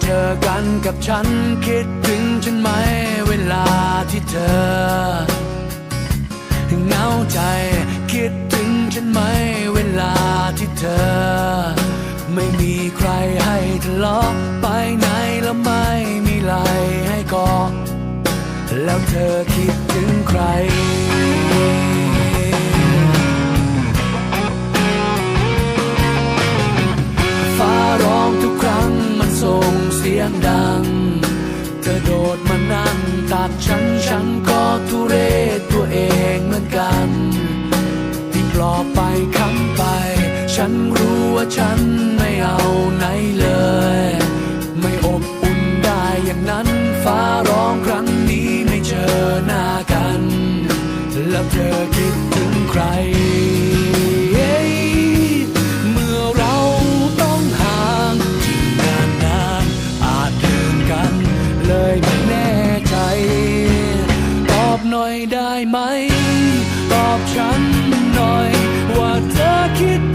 เธอกันกับฉันคิดถึงฉันไหมเวลาที่เธอเหงาใจคิดถึงฉันไหมเวลาที่เธอ ไม่มีใครให้ทะเลาะไปไหนแล้วไม่มีไหลให้กอดแล้วเธอคิดถึงใคร ยงดัง เธอโดดมานั่งตัดฉันฉันก็ทุเรศตัวเองเหมือนกันที่ปลอบไปคำไป ฉันรู้ว่าฉันไม่เอาไหนเลย ไม่อบอุ่นได้อย่างนั้นฟ้าร้องครั้ง อบหน่อยได้ไหม ตอบฉันหน่อยว่าเธอคิด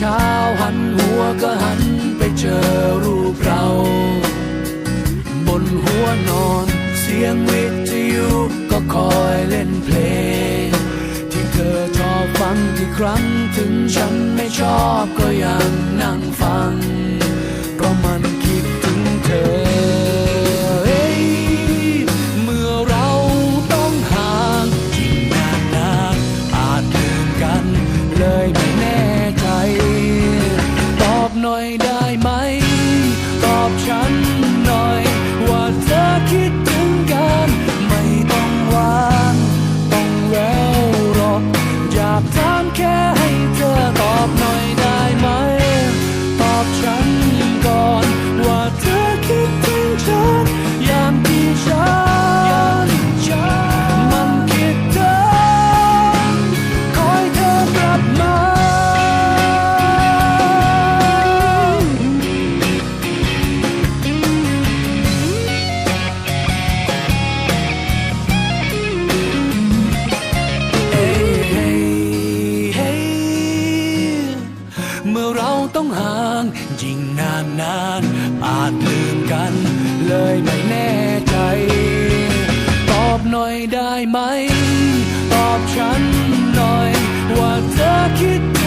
เช้าหันหัวก็หันไปเจอรูปเรา บนหัวนอนเสียงวิทยุก็คอยเล่นเพลง ที่เธอชอบฟังที่ครั้งถึงฉันไม่ชอบก็ยังนั่งฟัง ต้องห่างยิ่งนานนานอาจลืมกัน เลยไม่แน่ใจ ตอบหน่อยได้ไหม ตอบฉันหน่อย ว่าเธอคิด